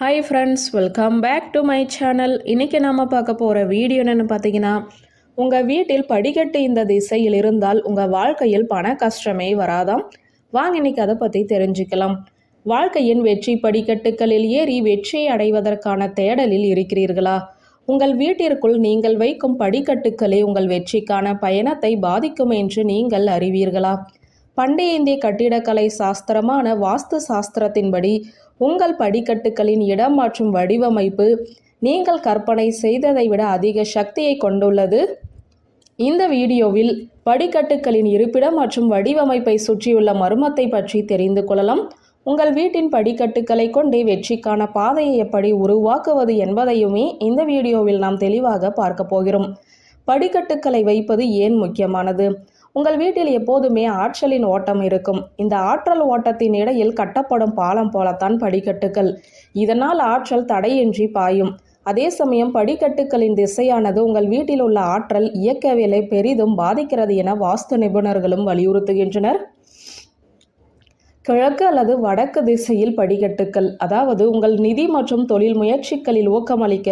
Hi friends welcome back to my channel இன்றைக்கி நாம் பார்க்க போகிற வீடியோ என்னென்னு பார்த்தீங்கன்னா உங்கள் வீட்டில் படிக்கட்டு இந்த திசையில் இருந்தால் உங்கள் வாழ்க்கையில் பண கஷ்டமே வராதாம். வாங்க இன்னைக்கு அதை பற்றி தெரிஞ்சுக்கலாம். வாழ்க்கையின் வெற்றி படிக்கட்டுகளில் ஏறி வெற்றியை அடைவதற்கான தேடலில் இருக்கிறீர்களா? உங்கள் வீட்டிற்குள் நீங்கள் வைக்கும் படிக்கட்டுக்களே உங்கள் வெற்றிக்கான பயணத்தை பாதிக்கும் என்று நீங்கள் அறிவீர்களா? பண்டைய இந்திய கட்டிடக்கலை சாஸ்திரமான வாஸ்து சாஸ்திரத்தின்படி உங்கள் படிக்கட்டுகளின் இடம் மற்றும் வடிவமைப்பு நீங்கள் கற்பனை செய்ததை விட அதிக சக்தியை கொண்டுள்ளது. இந்த வீடியோவில் படிக்கட்டுகளின் இருப்பிடம் மற்றும் வடிவமைப்பை சுற்றியுள்ள மர்மத்தை பற்றி தெரிந்து கொள்ளலாம். உங்கள் வீட்டின் படிக்கட்டுகளை கொண்டே வெற்றிக்கான பாதையை எப்படி உருவாக்குவது என்பதையுமே இந்த வீடியோவில் நாம் தெளிவாக பார்க்க போகிறோம். படிக்கட்டுக்களை வைப்பது ஏன் முக்கியமானது? உங்கள் வீட்டில் எப்போதுமே ஆற்றலின் ஓட்டம் இருக்கும். இந்த ஆற்றல் ஓட்டத்தின் இடையில் கட்டப்படும் பாலம் போலத்தான் படிக்கட்டுகள். இதனால் ஆற்றல் தடையின்றி பாயும். அதே சமயம் படிக்கட்டுகளின் திசையானது உங்கள் வீட்டில் உள்ள ஆற்றல் இயக்கவியலை பெரிதும் பாதிக்கிறது என வாஸ்து நிபுணர்களும் வலியுறுத்துகின்றனர். கிழக்கு அல்லது வடக்கு திசையில் படிக்கட்டுக்கள் அதாவது உங்கள் நிதி மற்றும் தொழில் முயற்சிகளில் ஊக்கமளிக்க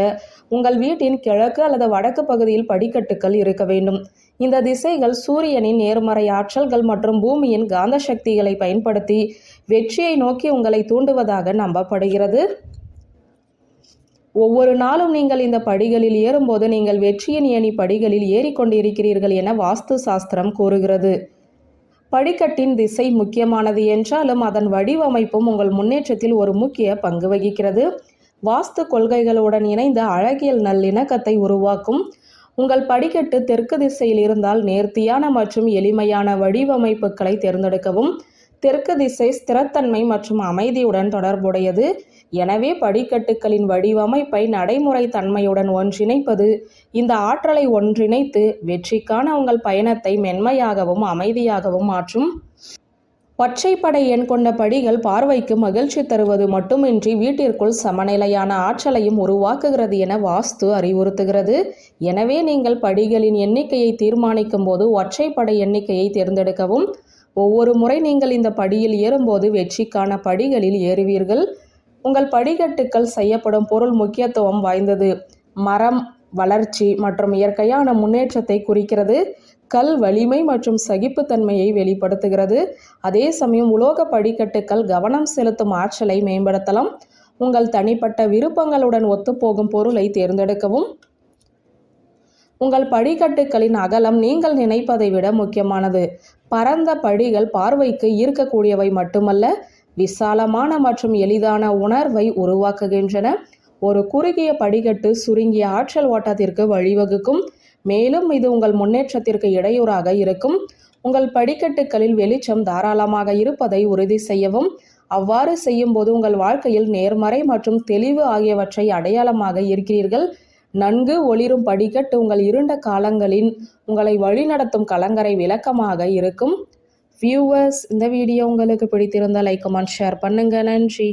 உங்கள் வீட்டின் கிழக்கு அல்லது வடக்கு பகுதியில் படிக்கட்டுக்கள் இருக்க வேண்டும். இந்த திசைகள் சூரியனின் நேர்மறை ஆற்றல்கள் மற்றும் பூமியின் காந்த சக்திகளை பயன்படுத்தி வெற்றியை நோக்கி உங்களை தூண்டுவதாக நம்பப்படுகிறது. ஒவ்வொரு நாளும் நீங்கள் இந்த படிகளில் ஏறும்போது நீங்கள் வெற்றியின் ஏணி படிகளில் ஏறிக்கொண்டிருக்கிறீர்கள் என வாஸ்து சாஸ்திரம் கூறுகிறது. படிக்கட்டின் திசை முக்கியமானது என்றாலும் அதன் வடிவமைப்பும் உங்கள் முன்னேற்றத்தில் ஒரு முக்கிய பங்கு வகிக்கிறது. வாஸ்து கொள்கைகளுடன் இணைந்த அழகியல் நல்லிணக்கத்தை உருவாக்கும். உங்கள் படிக்கட்டு தெற்கு திசையில் இருந்தால் நேர்த்தியான மற்றும் எளிமையான வடிவமைப்புகளை தேர்ந்தெடுக்கவும். தெற்கு திசை ஸ்திரத்தன்மை மற்றும் அமைதியுடன் தொடர்புடையது. எனவே படிக்கட்டுகளின் வடிவமைப்பை நடைமுறை தன்மையுடன் ஒன்றிணைப்பது இந்த ஆற்றலை ஒன்றிணைத்து வெற்றிக்கான உங்கள் பயணத்தை மென்மையாகவும் அமைதியாகவும் மாற்றும். ஒற்றைப்படை எண் கொண்ட படிகள் பார்வைக்கு மகிழ்ச்சி தருவது மட்டுமின்றி வீட்டிற்குள் சமநிலையான ஆற்றலையும் உருவாக்குகிறது என வாஸ்து அறிவுறுத்துகிறது. எனவே நீங்கள் படிகளின் எண்ணிக்கையை தீர்மானிக்கும் போது ஒற்றைப்படை எண்ணிக்கையை தேர்ந்தெடுக்கவும் ஒவ்வொரு முறை நீங்கள் இந்த படியில் ஏறும்போது வெற்றிக்கான படிகளில் ஏறுவீர்கள். உங்கள் படிக்கட்டுக்கள் செய்யப்படும் பொருள் முக்கியத்துவம் வாய்ந்தது. மரம் வளர்ச்சி மற்றும் இயற்கையான முன்னேற்றத்தை குறிக்கிறது. கல் வலிமை மற்றும் சகிப்புத்தன்மையை வெளிப்படுத்துகிறது. அதே சமயம் உலோக படிக்கட்டுக்கள் கவனம் செலுத்தும் ஆற்றலை மேம்படுத்தலாம். உங்கள் தனிப்பட்ட விருப்பங்களுடன் ஒத்துப்போகும் பொருளை தேர்ந்தெடுக்கவும். உங்கள் படிக்கட்டுகளின் அகலம் நீங்கள் நினைப்பதை விட முக்கியமானது. பரந்த படிகள் பார்வைக்கு ஈர்க்கக்கூடியவை மட்டுமல்ல விசாலமான மற்றும் எளிதான உணர்வை உருவாக்குகின்றன. ஒரு குறுகிய படிக்கட்டு சுருங்கிய ஆற்றல் ஓட்டத்திற்கு வழிவகுக்கும். மேலும் இது உங்கள் முன்னேற்றத்திற்கு இடையூறாக இருக்கும். உங்கள் படிக்கட்டுகளில் வெளிச்சம் தாராளமாக இருப்பதை உறுதி செய்யவும். அவ்வாறு செய்யும்போது உங்கள் வாழ்க்கையில் நேர்மறை மற்றும் தெளிவு ஆகியவற்றை அடையாளமாக இருக்கிறீர்கள். நன்கு ஒளிரும் படிக்கட்டு உங்கள் இருண்ட காலங்களின் உங்களை வழிநடத்தும் கலங்கரை விளக்கமாக இருக்கும். வியூவர்ஸ் இந்த வீடியோ உங்களுக்கு பிடித்திருந்தால் லைக் கமெண்ட் ஷேர் பண்ணுங்கள் நன்றி.